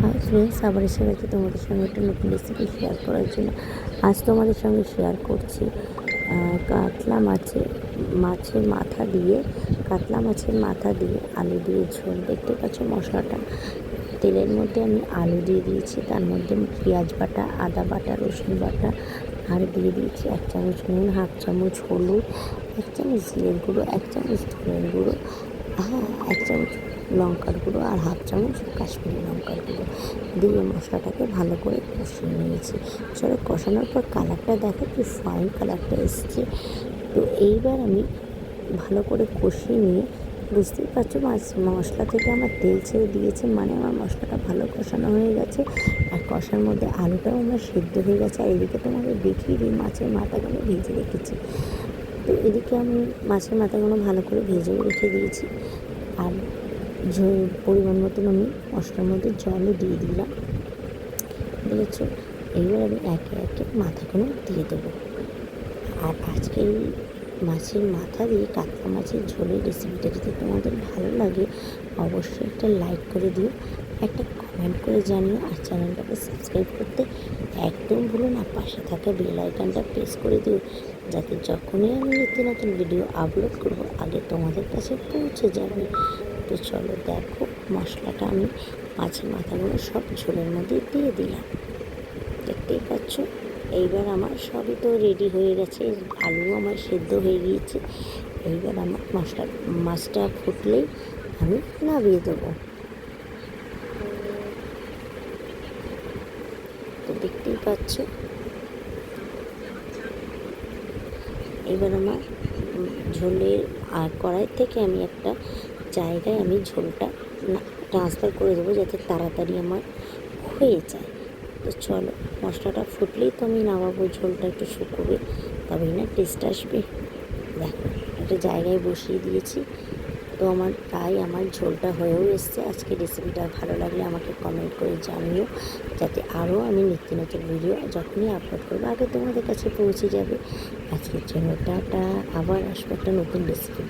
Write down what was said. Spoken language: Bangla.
হাই ফ্রেন্ডস আবার এসে গেছি তোমাদের সঙ্গে একটা নতুন রেসিপি শেয়ার করার জন্য আজ তোমাদের সঙ্গে শেয়ার করছি কাতলা মাছের মাছের মাথা দিয়ে, কাতলা মাছের মাথা দিয়ে আলু দিয়ে ঝোল। দেখতে পাচ্ছ মশলাটা। তেলের মধ্যে আমি আলু দিয়ে দিয়েছি, তার মধ্যে পেঁয়াজ বাটা, আদা বাটা, রসুন বাটা, আর দিয়ে দিয়েছি এক চামচ নুন, হাফ চামচ হলুদ, এক চামচ জিরের গুঁড়ো, এক চামচ ধনের গুঁড়ো হ্যাঁ এক চামচ লঙ্কার গুঁড়ো আর হাফ চামচ কাশ্মীরি লঙ্কার গুঁড়ো। দিয়ে মশলাটাকে ভালো করে কষিয়ে নিয়েছি। চলো কষানোর পর কালারটা দেখো, কি ফাইন কালারটা এসছে। তো এইবার আমি ভালো করে কষিয়ে নিয়ে, বুঝতেই পারছ মশলা থেকে আমার তেল ছেড়ে দিয়েছে মানে আমার মশলাটা ভালো কষানো হয়ে গেছে। আর কষার মধ্যে আলুটাও আমার সেদ্ধ হয়ে গেছে। আর এদিকে তোমাকে দেখিয়ে দিই, মাছের মাথাগুলো ভেজে রেখেছি। তো এদিকে আমি মাছের মাথাগুলো ভালো করে ভেজেও রেখে দিয়েছি। আর পরিমাণ মতন আমি মশলার মধ্যে জলও দিয়ে দিলাম। বুঝেছ? এইবার আমি একে একে মাথাগুলো দিয়ে দেবো। আর আজকে এই মাছের মাথা দিয়ে কাতলা মাছের ঝোলের রেসিপিটা যদি তোমাদের ভালো লাগে, অবশ্যই একটা লাইক করে দিও, একটা কমেন্ট করে জানিও, আর চ্যানেলটাকে সাবস্ক্রাইব করতে একদম ভুলো না, পাশে থাকা বেল আইকনটা প্রেস করে দিও, যাতে যখনই আমি নিত্য নতুন ভিডিও আপলোড করব, আগে তোমাদের কাছে পৌঁছে যাবে। তো চলো দেখো মশলাটা আমি মাছের মাথাগুলো সব ঝোলের মধ্যে দিয়ে দিলাম। দেখতেই পাচ্ছ? এইবার আমার সবই তো রেডি হয়ে গেছে। আলু আমার সেদ্ধ হয়ে গিয়েছে। এইবার আমার মশলা, মাছটা ফুটলেই আমি নামিয়ে দেবো। তো দেখতেই পাচ্ছ? এবার আমার ঝোলের আর কড়াই থেকে আমি একটা জায়গায় আমি ঝোলটা ট্রান্সফার করে দেবো যাতে তাড়াতাড়ি আমার হয়ে যায়। তো চলো, মশলাটা ফুটলেই তো আমি নামাবো, ঝোলটা একটু শুকোবে, তবেই না টেস্ট আসবে। দেখো, একটা জায়গায় বসিয়ে দিয়েছি। তো আমার, তাই আমার ঝোলটা হয়েও এসছে। আজকে রেসিপিটা ভালো লাগলে আমাকে কমেন্ট করে জানিও, যাতে আরও আমি নিত্য নতুন ভিডিও যখনই আপলোড করব, আগে তোমাদের কাছে পৌঁছে যাবে। আজকের জন্য টাটা, আবার আসব একটা নতুন রেসিপি